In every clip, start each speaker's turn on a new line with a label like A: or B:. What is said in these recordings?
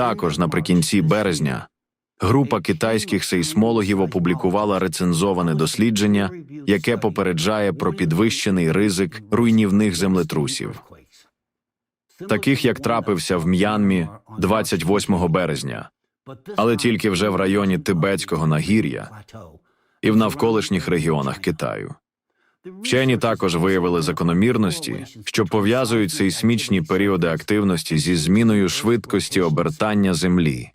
A: Також наприкінці березня група китайських сейсмологів опублікувала рецензоване дослідження, яке попереджає про підвищений ризик руйнівних землетрусів, таких як трапився в М'янмі 28 березня, але тільки вже в районі Тибетського нагір'я і в навколишніх регіонах Китаю. Вчені також виявили закономірності, що пов'язують сейсмічні періоди активності зі зміною швидкості обертання Землі.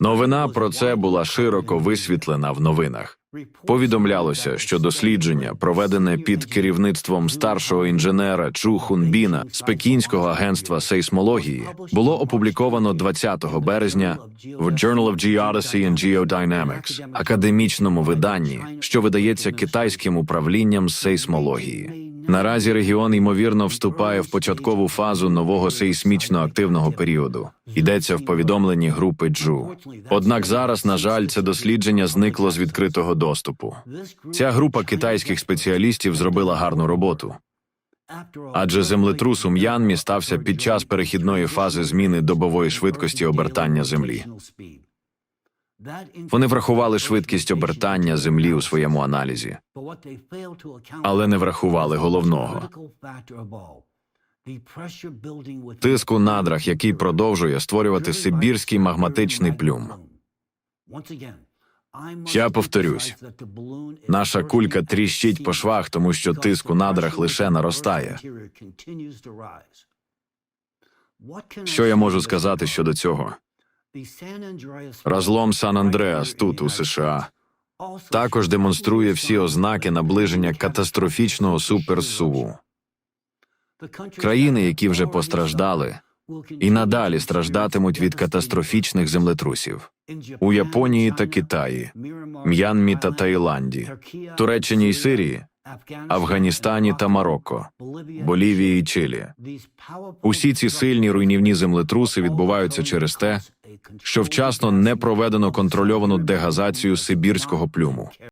A: Новина про це була широко висвітлена в новинах. Повідомлялося, що дослідження, проведене під керівництвом старшого інженера Чу Хунбіна з Пекінського агентства сейсмології, було опубліковано 20 березня в Journal of Geodesy and Geodynamics, академічному виданні, що видається китайським управлінням сейсмології. Наразі регіон ймовірно вступає в початкову фазу нового сейсмічно активного періоду. Йдеться в повідомленні групи Джу. Однак зараз, на жаль, це дослідження зникло з відкритого доступу. Ця група китайських спеціалістів зробила гарну роботу. Адже землетрус у М'янмі стався під час перехідної фази зміни добової швидкості обертання землі. Вони врахували швидкість обертання землі у своєму аналізі, але не врахували головного тиск у надрах, який продовжує створювати сибірський магматичний плюм.
B: Я повторюсь,
A: Наша кулька тріщить по швах, тому що тиск у надрах лише наростає. Що я можу сказати щодо цього? Разлом Сан Андреас тут, у США, також демонструє всі ознаки наближення катастрофічного суперсуву. Країни, які вже постраждали, і надалі страждатимуть від катастрофічних землетрусів у Японії та Китаї, М'янмі та Таїланді, Туреччині і Сирії, Афганістані та Марокко, Болівії і Чилі. Усі ці сильні руйнівні землетруси відбуваються через те, що вчасно не проведено контрольовану дегазацію сибірського плюму.